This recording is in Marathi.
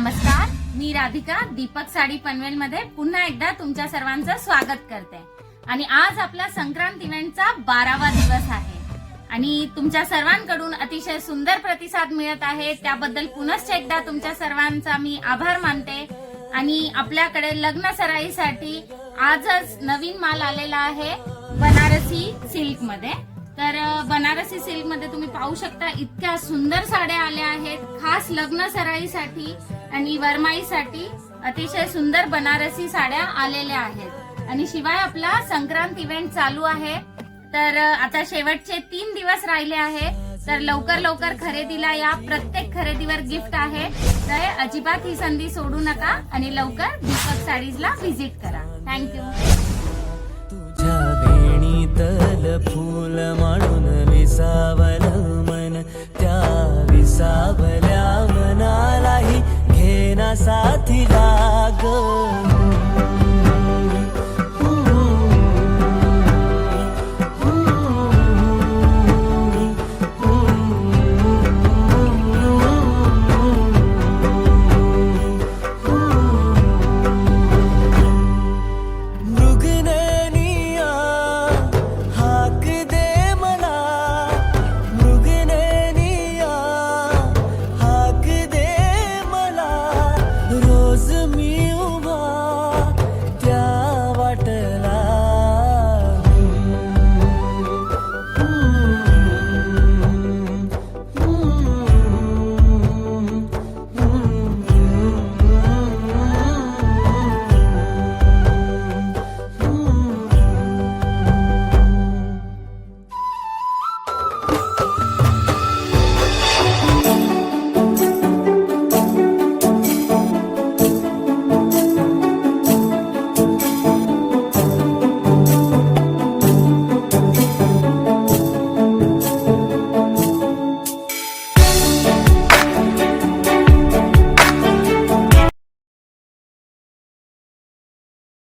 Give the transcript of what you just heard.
नमस्कार. मी राधिका दीपक साडी पनवेल मध्ये पुन्हा एकदा तुमच्या सर्वांचं स्वागत करते. आणि आज आपला संक्रांत इव्हेंटचा बारावा दिवस आहे. आणि तुमच्या सर्वांकडून अतिशय सुंदर प्रतिसाद मिळत आहे. त्याबद्दल पुनश्च एकदा तुमच्या सर्वांचा मी आभार मानते. आणि आपल्याकडे लग्न सराईसाठी आजच नवीन माल आलेला आहे बनारसी सिल्कमध्ये तर बनारसी सिल्कमध्ये तुम्ही पाहू शकता इतक्या सुंदर साड्या आल्या आहेत. खास लग्न सराईसाठी आणि वरमाईसाठी अतिशय सुंदर बनारसी साड्या आलेल्या आहेत. आणि शिवाय आपला संक्रांत इव्हेंट चालू आहे. तर आता शेवटचे तीन दिवस राहिले आहे. तर लवकर लवकर खरेदीला या प्रत्येक खरेदीवर गिफ्ट आहे. तर अजिबात ही संधी सोडू नका आणि लवकर दीपक साडीजला व्हिजिट करा. थँक्यू तुझ्या वेणीतल फूल म्हणून विसावल मन. त्या विसावल्या साथी लाग